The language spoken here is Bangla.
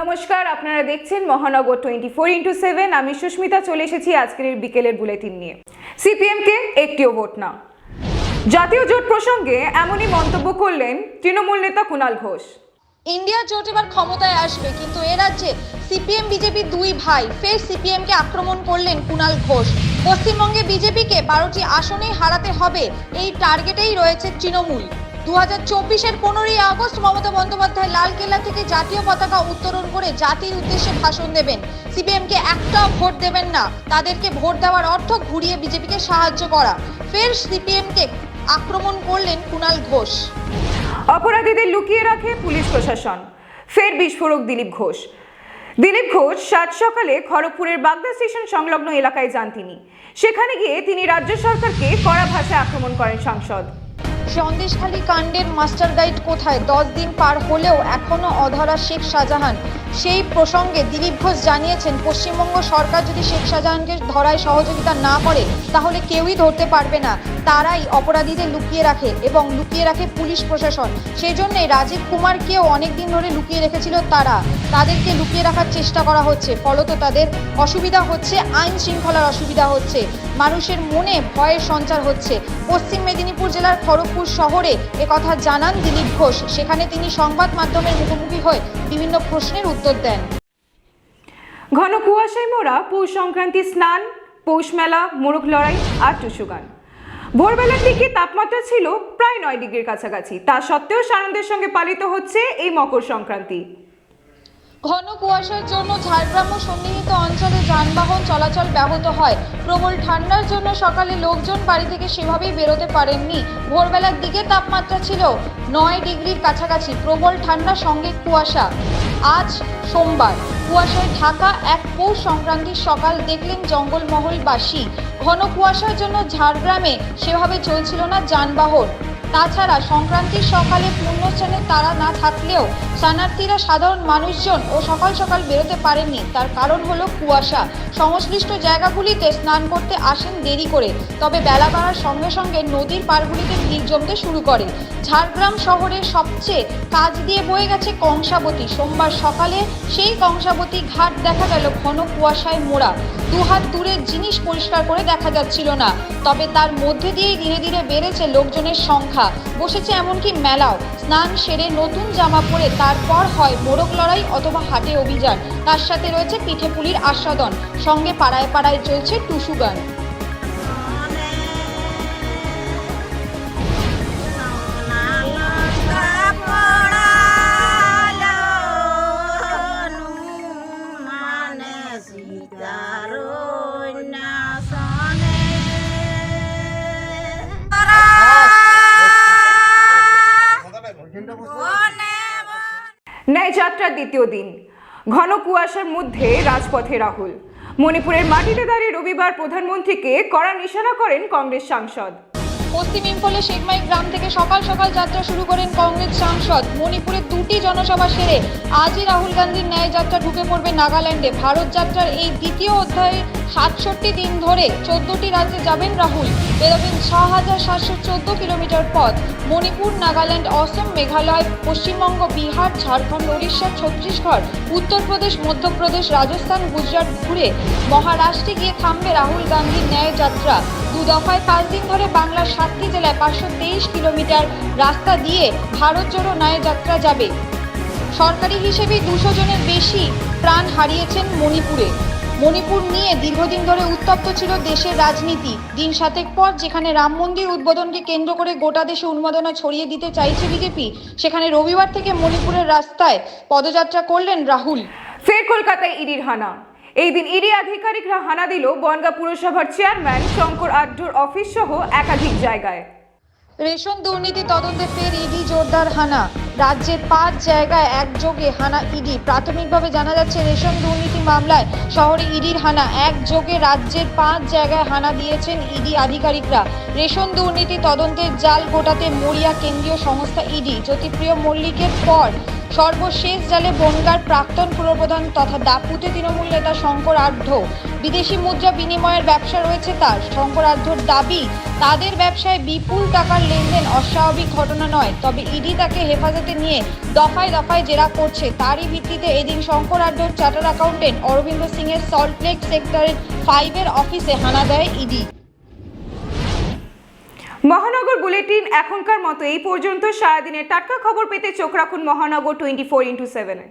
নমস্কার, আপনারা দেখছেন মহানগর টোয়েন্টি ফোর ইন্টু সেভেন। আমি সুস্মিতা, চলে এসেছি আজকের এই বিকেলের বুলেটিন নিয়ে। সিপিএমকে একটিও ভোট না। জাতীয় জোট প্রসঙ্গে এমনই মন্তব্য করলেন তৃণমূল নেতা কুণাল ঘোষ। ইন্ডিয়া জোট এবার ক্ষমতায় আসবে, কিন্তু এ রাজ্যে সিপিএম, বিজেপি দুই ভাই, ফের সিপিএম কে আক্রমণ করলেন কুণাল ঘোষ। পশ্চিমবঙ্গে বিজেপিকে বারোটি আসনেই হারাতে হবে, এই টার্গেটেই রয়েছে তৃণমূল। দু চব্বিশের পনেরোই আগস্ট মমতা বন্দ্যোপাধ্যায় লালকেল্লা থেকে জাতীয় পতাকা করে জাতির উদ্দেশ্যে ভাষণ দেবেন। সিপিএম কে একটাও ভোট দেবেন না। তাদেরকে ভোট দেওয়ার অর্থ ঘুরিয়ে বিজেপিকে সাহায্য করা। ফের সিপিএম কে আক্রমণ করলেন কুণাল ঘোষ। অপরাধীদের লুকিয়ে রাখে পুলিশ প্রশাসন। ফের বিস্ফোরক দিলীপ ঘোষ। দিলীপ ঘোষ সাত সকালে খড়গপুরের বাগদা স্টেশন সংলগ্ন এলাকায় যান তিনি। সেখানে গিয়ে তিনি রাজ্য সরকারকে কড়া ভাষায় আক্রমণ করেন সাংসদ। সন্দেশখালী কাণ্ডের মাস্টার গাইড কোথায়? দশ দিন পার হলেও এখনও অধরা শেখ শাহজাহান। সেই প্রসঙ্গে দিলীপ ঘোষ জানিয়েছেন, পশ্চিমবঙ্গ সরকার যদি শেখ শাহজাহানকে ধরায় সহযোগিতা না করে, তাহলে কেউই ধরতে পারবে না। তারাই অপরাধীদের লুকিয়ে রাখে এবং লুকিয়ে রাখে পুলিশ প্রশাসন। সেই জন্যে রাজীব কুমারকেও অনেকদিন ধরে লুকিয়ে রেখেছিল তারা। তাদেরকে লুকিয়ে রাখার চেষ্টা করা হচ্ছে। ফলত তাদের অসুবিধা হচ্ছে, আইন শৃঙ্খলার অসুবিধা হচ্ছে। মানুষের মনে ভয়ের সঞ্চার হচ্ছে। পশ্চিম মেদিনীপুর জেলার খড়গপুর শহরে একথা জানান দিলীপ ঘোষ। সেখানে তিনি সংবাদ মাধ্যমের মুখোমুখি হয়ে বিভিন্ন প্রশ্নের উত্তর দেন। ঘন কুয়াশায় মোড়া পৌষ সংক্রান্তি স্নান, পৌষ মেলা, মোরগ লড়াই আর টুসু গান। ভোরবেলার দিকে তাপমাত্রা ছিল প্রায় নয় ডিগ্রির কাছাকাছি। তা সত্ত্বেও সানন্দের সঙ্গে পালিত হচ্ছে এই মকর সংক্রান্তি। ঘন কুয়াশার জন্য ঝাড়গ্রাম ও সন্নিহিত অঞ্চলে যানবাহন চলাচল ব্যাহত হয়। প্রবল ঠান্ডার জন্য সকালে লোকজন বাড়ি থেকে সেভাবেই বেরোতে পারেননি। ভোরবেলার দিকে তাপমাত্রা ছিল নয় ডিগ্রির কাছাকাছি। প্রবল ঠান্ডা সঙ্গে কুয়াশা। আজ সোমবার কুয়াশায় ঢাকা এক পৌষ সংক্রান্তির সকাল দেখলেন জঙ্গলমহলবাসী। ঘন কুয়াশার জন্য ঝাড়গ্রামে সেভাবে চলছিল না যানবাহন। তাছাড়া সংক্রান্তির সকালে পুণ্যস্থানে তারা না থাকলেও স্নানার্থীরা সাধারণ মানুষজন ও সকাল সকাল বেরোতে পারেননি। তার কারণ হলো কুয়াশা। সংশ্লিষ্ট জায়গাগুলিতে স্নান করতে আসেন দেরি করে। তবে বেলা বাড়ার সঙ্গে সঙ্গে নদীর পাড়গুলিতে ভিড় জমতে শুরু করে। ঝাড়গ্রাম শহরের সবচেয়ে কাজ দিয়ে বয়ে গেছে কংসাবতী। সোমবার সকালে সেই কংসাবতী ঘাট দেখা গেল ঘন কুয়াশায় মোড়া। দুহাত দূরের জিনিস পরিষ্কার করে দেখা যাচ্ছিল না। তবে তার মধ্যে দিয়েই ধীরে ধীরে বেড়েছে লোকজনের সংখ্যা। বসেছে এমনকি মেলাও। স্নান সেরে নতুন জামা পরে তারপর হয় মোরগ লড়াই অথবা হাটে অভিযান। তার সাথে রয়েছে পিঠে পুলির আস্বাদন। সঙ্গে পাড়ায় পাড়ায় চলছে টুসু গান। ন্যায় যাত্রার দ্বিতীয় দিন। ঘন কুয়াশার মধ্যে রাজপথে রাহুল। মণিপুরের মাটিতে দাঁড়িয়ে রবিবার প্রধানমন্ত্রীকে কড়া নিশানা করেন কংগ্রেস সাংসদ। পশ্চিম ইম্ফলে শেখমাই গ্রাম থেকে সকাল সকাল যাত্রা শুরু করেন কংগ্রেস সাংসদ। মণিপুরে দুটি জনসভা সেরে আজই রাহুল গান্ধীর ন্যায় যাত্রা ঢুকে পড়বে নাগাল্যান্ডে। ভারত যাত্রার এই দ্বিতীয় অধ্যায়ে সাতষট্টি দিন ধরে চোদ্দটি রাজ্যে যাবেন রাহুল। বেরোবেন ছ হাজার সাতশো চোদ্দ কিলোমিটার পথ। মণিপুর, নাগাল্যান্ড, অসম, মেঘালয়, পশ্চিমবঙ্গ, বিহার, ঝাড়খণ্ড, উড়িষ্যা, ছত্তিশগড়, উত্তরপ্রদেশ, মধ্যপ্রদেশ, রাজস্থান, গুজরাট ঘুরে মহারাষ্ট্রে গিয়ে থামবে রাহুল গান্ধীর ন্যায় যাত্রা। দু দফায় পাঁচ দিন ধরে বাংলার সাতটি জেলায় পাঁচশো তেইশ কিলোমিটার রাস্তা দিয়ে ভারত জোড়ো ন্যায় যাত্রা যাবে। সরকারি হিসেবে দুশো জনের বেশি প্রাণ হারিয়েছেন মণিপুরে। মণিপুর নিয়ে দীর্ঘদিন ধরে উত্তপ্ত ছিল দেশের রাজনীতি। দিন সাতেক পর যেখানে রাম মন্দির উদ্বোধনকে কেন্দ্র করে গোটা দেশে উন্মাদনা ছড়িয়ে দিতে চাইছে বিজেপি, সেখানে রবিবার থেকে মণিপুরের রাস্তায় পদযাত্রা করলেন রাহুল। ফের কলকাতায় ইডির হানা। এই দিন ইডি আধিকারিকরা হানা দিল বনগা পুরসভার চেয়ারম্যান শঙ্কর আড্ডুর অফিস সহ একাধিক জায়গায়। রেশন দুর্নীতি তদন্তে ফের ইডি জোরদার হানা। রাজ্যের পাঁচ জায়গায় একযোগে হানা ইডি। প্রাথমিকভাবে জানা যাচ্ছে, রেশন দুর্নীতি মামলায় শহরে ইডির হানা। একযোগে রাজ্যের পাঁচ জায়গায় হানা দিয়েছেন ইডি আধিকারিকরা। রেশন দুর্নীতি তদন্তের জাল গোটাতে মরিয়া কেন্দ্রীয় সংস্থা ইডি। জ্যোতিপ্রিয় মল্লিকের পর সর্বশেষ জালে বনগার প্রাক্তন পুরপ্রধান তথা দাপুতে তৃণমূল নেতা শঙ্কর আঢ্য বিদেশি মুদ্রা বিনিময়ের ব্যবসা রয়েছে তার। শঙ্কর আঢ্যর দাবি, তাদের ব্যবসায় বিপুল টাকার লেনদেন অস্বাভাবিক ঘটনা নয়, তবে ইডি তাকে হেফাজতে নিয়ে দফায় দফায় জেরা করছে। তারই ভিত্তিতে এদিন শঙ্কর আঢ্যর চার্টার অ্যাকাউন্টেন্ট অরবিন্দ সিং এর সল্টলেক সেক্টরের ফাইভের অফিসে হানা দেয় ইডি। মহানগর বুলেটিন এখনকার মতো এই পর্যন্ত সারাদিনের টাটকা খবর পেতে চোখ রাখুন মহানগর টোয়েন্টি ফোর ইন্টু সেভেনে।